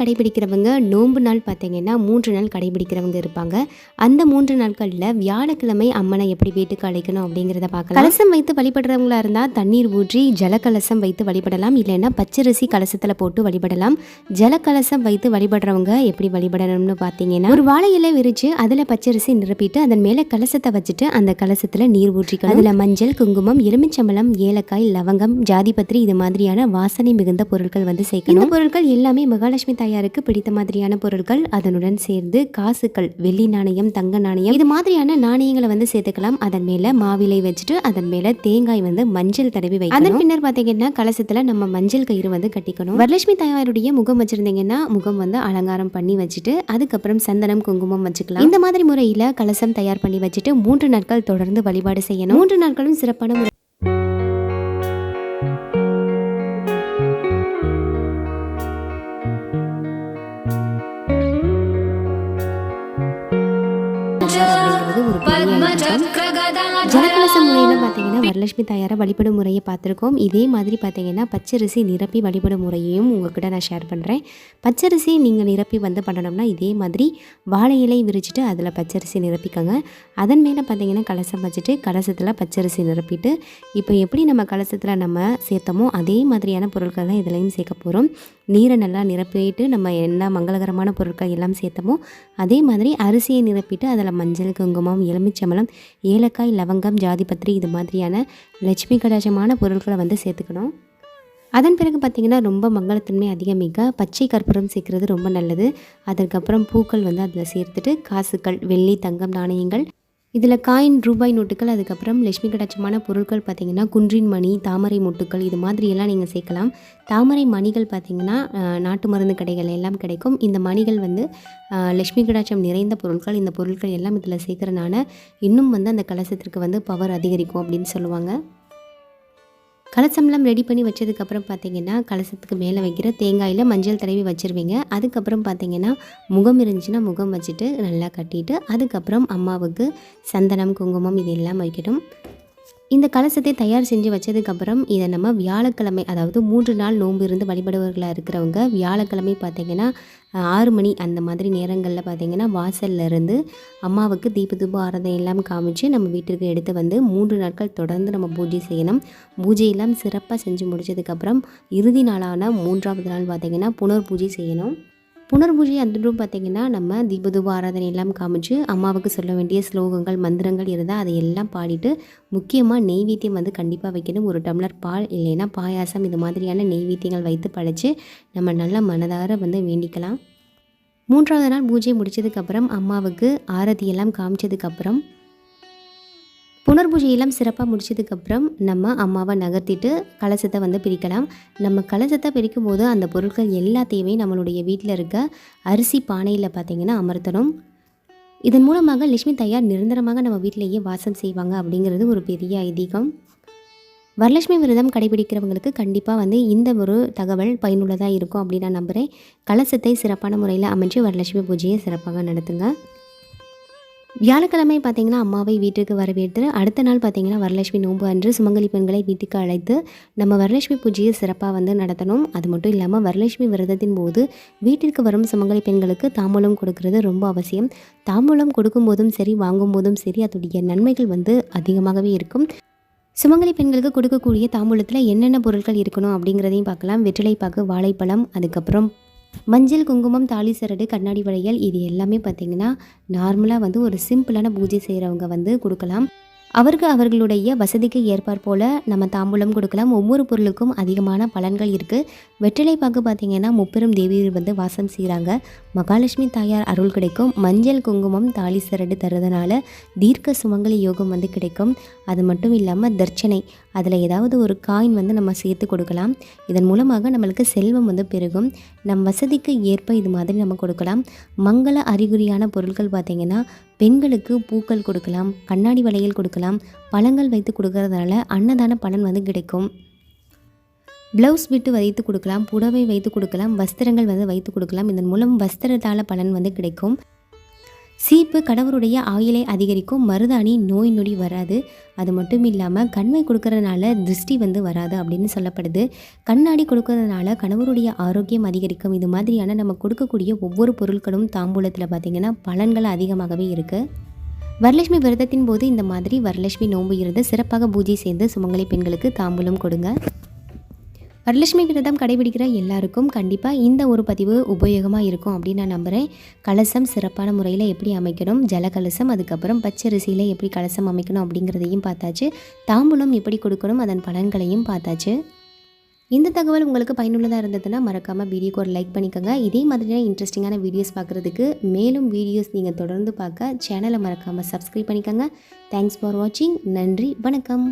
கடைபிடிக்கிறவங்க நோன்பு நாள் பார்த்தீங்கன்னா மூன்று நாள் கடைபிடிக்கிறவங்க இருப்பாங்க. அந்த மூன்று நாட்களில் வியாழக்கிழமை அம்மனை எப்படி வீட்டுக்கு அழைக்கணும் அப்படிங்கிறத பார்க்கலாம். கலசம் வைத்து வழிபடுறவங்களா இருந்தால் தண்ணீர் ஊற்றி ஜலக்கலசம் வைத்து வழிபடலாம். இல்லைன்னா பச்சரிசி கலசத்தில் போட்டு வழிபடலாம். ஜலக்கலசம் வைத்து வழிபடுறவங்க எப்படி வழிபடணும்னு பார்த்தீங்கன்னா ஒரு வாழையில விரித்து விரிச்சு அதில் பச்சரிசி நிரப்பிட்டு அதன் மேலே கலசத்தை வச்சுட்டு அந்த கலசத்தில் நீர் ஊற்றிக்கணும். அதில் மஞ்சள் குங்குமம் எலுமிச்சம்பழம் ஏலக்காய் லவங்கம் ஜாதிபத்திரி இது மாதிரியான வாசனை மிகுந்த பொருட்கள் வந்து சேர்க்கணும். பொருட்கள் எல்லாமே மகாலட்சுமி தாயாருக்கு பிடித்த மாதிரியான பொருட்கள் அதனுடன் சேர்ந்து காசுகள் வெள்ளி நாணயம் தங்க நாணயம் இது மாதிரியான நாணயங்களை வந்து சேர்த்துக்கலாம். அதன் மேல மாவிலை வச்சுட்டு அதன் மேல தேங்காய் வந்து மஞ்சள் தடவி வைக்கணும். அதன் பின்னர் பாத்தீங்கன்னா கலசத்துல நம்ம மஞ்சள் கயிறு வந்து கட்டிக்கணும். வரலட்சுமி தாயாருடைய முகம் வச்சிருந்தீங்கன்னா முகம் வந்து அலங்காரம் பண்ணி வச்சுட்டு அதுக்கப்புறம் சந்தனம் குங்குமம் வச்சுக்கலாம். இந்த மாதிரி முறையில கலசம் தயார் பண்ணி வச்சுட்டு மூன்று நாட்கள் தொடர்ந்து வழிபாடு செய்யணும். மூன்று நாட்களும் சிறப்பான பெரிய ஜலகலசம் முறையில் பார்த்தீங்கன்னா வரலட்சுமி தாயாரை வழிபடும் முறையை பார்த்துருக்கோம். இதே மாதிரி பார்த்தீங்கன்னா பச்சரிசி நிரப்பி வழிபடும் முறையையும் உங்ககிட்ட நான் ஷேர் பண்ணுறேன் பச்சரிசி நீங்கள் நிரப்பி வந்து பண்ணணும்னா இதே மாதிரி வாழை இலை விரிச்சிட்டு அதில் பச்சரிசி நிரப்பிக்கோங்க. அதன் மேலே பார்த்தீங்கன்னா கலசம் வச்சுட்டு கலசத்தில் பச்சரிசி நிரப்பிட்டு இப்போ எப்படி நம்ம கலசத்தில் நம்ம சேர்த்தோமோ அதே மாதிரியான பொருட்கள் தான் இதுலேயும் சேர்க்க போகிறோம் நீரை நல்லா நிரப்பிட்டு நம்ம என்ன மங்களகரமான பொருட்கள் எல்லாம் சேர்த்தோமோ அதே மாதிரி அரிசியை நிரப்பிட்டு அதில் மஞ்சள் குங்குமம் எலுமிச்சம்பழம் ஏலக்காய் லவங்கம் ஜாதிபத்திரி இது மாதிரியான லட்சுமி கடாட்சமான பொருட்களை வந்து சேர்த்துக்கணும். அதன் பிறகு பார்த்திங்கன்னா ரொம்ப மங்களத்தன்மை அதிகமிக்க பச்சை கற்பூரம் சேர்க்குறது ரொம்ப நல்லது. அதற்கப்புறம் பூக்கள் வந்து அதில் சேர்த்துட்டு காசுகள் வெள்ளி தங்கம் நாணயங்கள் இதில் காயின் ரூபாய் நோட்டுகள் அதுக்கப்புறம் லட்சுமி கடாட்சமான பொருட்கள் பார்த்திங்கன்னா குன்றின் மணி தாமரை மொட்டுக்கள் இது மாதிரியெல்லாம் நீங்கள் சேர்க்கலாம். தாமரை மணிகள் பார்த்திங்கன்னா நாட்டு மருந்து கடைகள் எல்லாம் கிடைக்கும். இந்த மணிகள் வந்து லட்சுமி கடாட்சம் நிறைந்த பொருட்கள். இந்த பொருட்கள் எல்லாம் இதில் சேர்க்கறனால இன்னும் வந்து அந்த கலசத்திற்கு வந்து பவர் அதிகரிக்கும் அப்படின்னு சொல்லுவாங்க. கலசம்லாம் ரெடி பண்ணி வச்சதுக்கப்புறம் பார்த்தீங்கன்னா கலசத்துக்கு மேலே வைக்கிற தேங்காயில் மஞ்சள் தடவி வச்சுருவீங்க. அதுக்கப்புறம் பார்த்தீங்கன்னா முகம் இருந்துச்சுன்னா முகம் வச்சுட்டு நல்லா கட்டிட்டு அதுக்கப்புறம் அம்மாவுக்கு சந்தனம் குங்குமம் இது எல்லாம் வைக்கட்டும். இந்த கலசத்தை தயார் செஞ்சு வச்சதுக்கப்புறம் இதை நம்ம வியாழக்கிழமை அதாவது மூன்று நாள் நோன்பு இருந்து வழிபடுவர்களாக இருக்கிறவங்க வியாழக்கிழமை பார்த்திங்கன்னா ஆறு மணி அந்த மாதிரி நேரங்களில் பார்த்தீங்கன்னா வாசல்ல இருந்து அம்மாவுக்கு தீப தூப ஆரதம் எல்லாம் காமிச்சு நம்ம வீட்டிற்கு எடுத்து வந்து மூன்று நாட்கள் தொடர்ந்து நம்ம பூஜை செய்யணும். பூஜையெல்லாம் சிறப்பாக செஞ்சு முடிச்சதுக்கப்புறம் இறுதி நாளான மூன்றாவது நாள் பார்த்திங்கன்னா புனர் பூஜை செய்யணும். புனர் பூஜை அன்றும் பார்த்தீங்கன்னா நம்ம தீபதூப ஆராதனை எல்லாம் காமிச்சு அம்மாவுக்கு சொல்ல வேண்டிய ஸ்லோகங்கள் மந்திரங்கள் இருந்தால் அதை எல்லாம் பாடிட்டு முக்கியமாக நெய்வேத்தியம் வந்து கண்டிப்பாக வைக்கணும். ஒரு டம்ளர் பால் இல்லைன்னா பாயாசம் இது மாதிரியான நெய்வேத்தியங்கள் வைத்து படைச்சு நம்ம நல்ல மனதார வந்து வேண்டிக்கலாம். மூன்றாவது நாள் பூஜை முடிச்சதுக்கப்புறம் அம்மாவுக்கு ஆரதி எல்லாம் காமிச்சதுக்கப்புறம் புனர்பூஜையெல்லாம் சிறப்பாக முடிச்சதுக்கப்புறம் நம்ம அம்மாவை நகர்த்திட்டு கலசத்தை வந்து பிரிக்கலாம். நம்ம கலசத்தை பிரிக்கும் போது அந்த பொருட்கள் எல்லாத்தையுமே நம்மளுடைய வீட்டில் இருக்க அரிசி பானையில் பார்த்தீங்கன்னா அமர்த்தணும். இதன் மூலமாக லட்சுமி தாயார் நிரந்தரமாக நம்ம வீட்டிலேயே வாசம் செய்வாங்க அப்படிங்கிறது ஒரு பெரிய ஐதீகம். வரலட்சுமி விரதம் கடைபிடிக்கிறவங்களுக்கு கண்டிப்பாக வந்து இந்த ஒரு தகவல் பயனுள்ளதாக இருக்கும் அப்படின்னு நான் நம்புகிறேன் கலசத்தை சிறப்பான முறையில் அமைச்சு வரலட்சுமி பூஜையை சிறப்பாக நடத்துங்க. வியாழக்கிழமை பார்த்தீங்கன்னா அம்மாவை வீட்டுக்கு வரவேற்று அடுத்த நாள் பார்த்தீங்கன்னா வரலட்சுமி நோன்பு அன்று சுமங்கலி பெண்களை வீட்டுக்கு அழைத்து நம்ம வரலட்சுமி பூஜையை சிறப்பாக வந்து நடத்தணும். அது மட்டும் இல்லாமல் வரலட்சுமி விரதத்தின் போது வீட்டிற்கு வரும் சுமங்கலி பெண்களுக்கு தாம்பூலம் கொடுக்கறது ரொம்ப அவசியம். தாம்பூலம் கொடுக்கும்போதும் சரி வாங்கும்போதும் சரி அதோடைய நன்மைகள் வந்து அதிகமாகவே இருக்கும். சுமங்கலி பெண்களுக்கு கொடுக்கக்கூடிய தாம்பூலத்தில் என்னென்ன பொருட்கள் இருக்கணும் அப்படிங்கிறதையும் பார்க்கலாம். வெற்றிலைப்பாக்கு வாழைப்பழம் அதுக்கப்புறம் மஞ்சள் குங்குமம் தாலி சரடு கண்ணாடி வளையல் இது எல்லாமே பார்த்திங்கன்னா நார்மலாக வந்து ஒரு சிம்பிளான பூஜை செய்கிறவங்க வந்து கொடுக்கலாம். அவருக்கு அவர்களுடைய வசதிக்கு ஏற்பாற் போல் நம்ம தாம்பூலம் கொடுக்கலாம். ஒவ்வொரு பொருளுக்கும் அதிகமான பலன்கள் இருக்குது வெற்றிலை பாக்கு பார்த்திங்கன்னா முப்பெரும் தேவியர் வந்து வாசம் செய்கிறாங்க மகாலட்சுமி தாயார் அருள் கிடைக்கும். மஞ்சள் குங்குமம் தாலி சரடு தருவதனால தீர்க்க சுமங்கலி யோகம் வந்து கிடைக்கும். அது மட்டும் இல்லாமல் தர்ச்சனை அதில் ஏதாவது ஒரு காயின் வந்து நம்ம சேர்த்து கொடுக்கலாம். இதன் மூலமாக நம்மளுக்கு செல்வம் வந்து பெருகும். நம் வசதிக்கு ஏற்ப இது மாதிரி நம்ம கொடுக்கலாம். மங்கள அறிகுறியான பொருட்கள் பார்த்திங்கன்னா பெண்களுக்கு பூக்கள் கொடுக்கலாம் கண்ணாடி வளையல் கொடுக்கலாம் பழங்கள் வைத்து கொடுக்கறதுனால அன்னதான பலன் வந்து கிடைக்கும். ப்ளவுஸ் விட்டு வைத்து கொடுக்கலாம் புடவை வைத்து கொடுக்கலாம் வஸ்திரங்கள் வந்து வைத்து கொடுக்கலாம். இதன் மூலம் வஸ்திரத்தால் பலன் வந்து கிடைக்கும். சீப்பு கணவருடைய ஆயிலை அதிகரிக்கும் மருதாணி நோய் நொடி வராது. அது மட்டும் இல்லாமல் கண்மை கொடுக்கறதுனால திருஷ்டி வந்து வராது அப்படின்னு சொல்லப்படுது. கண்ணாடி கொடுக்கறதுனால கணவருடைய ஆரோக்கியம் அதிகரிக்கும். இது மாதிரியான நம்ம கொடுக்கக்கூடிய ஒவ்வொரு பொருட்களும் தாம்பூலத்தில் பார்த்திங்கன்னா பலன்கள் அதிகமாகவே இருக்குது வரலட்சுமி விரதத்தின் போது இந்த மாதிரி வரலட்சுமி நோன்பு இருந்து சிறப்பாக பூஜை செய்து சுமங்கலி பெண்களுக்கு தாம்பூலம் கொடுங்க. வரலட்சுமி விரதம் கடைபிடிக்கிற எல்லாருக்கும் கண்டிப்பாக இந்த ஒரு பதிவு உபயோகமாக இருக்கும் அப்படின்னு நான் நம்புகிறேன் கலசம் சிறப்பான முறையில் எப்படி அமைக்கணும் ஜல கலசம் அதுக்கப்புறம் பச்சரிசியில் எப்படி கலசம் அமைக்கணும் அப்படிங்கிறதையும் பார்த்தாச்சு. தாம்பூலம் எப்படி கொடுக்கணும் அதன் பலன்களையும் பார்த்தாச்சு. இந்த தகவல் உங்களுக்கு பயனுள்ளதாக இருந்ததுன்னா மறக்காமல் வீடியோக்கு ஒரு லைக் பண்ணிக்கோங்க. இதே மாதிரியான இன்ட்ரெஸ்டிங்கான வீடியோஸ் பார்க்குறதுக்கு மேலும் வீடியோஸ் நீங்கள் தொடர்ந்து பார்க்க சேனலை மறக்காமல் சப்ஸ்கிரைப் பண்ணிக்கோங்க. தேங்க்ஸ் ஃபார் வாட்சிங் நன்றி வணக்கம்.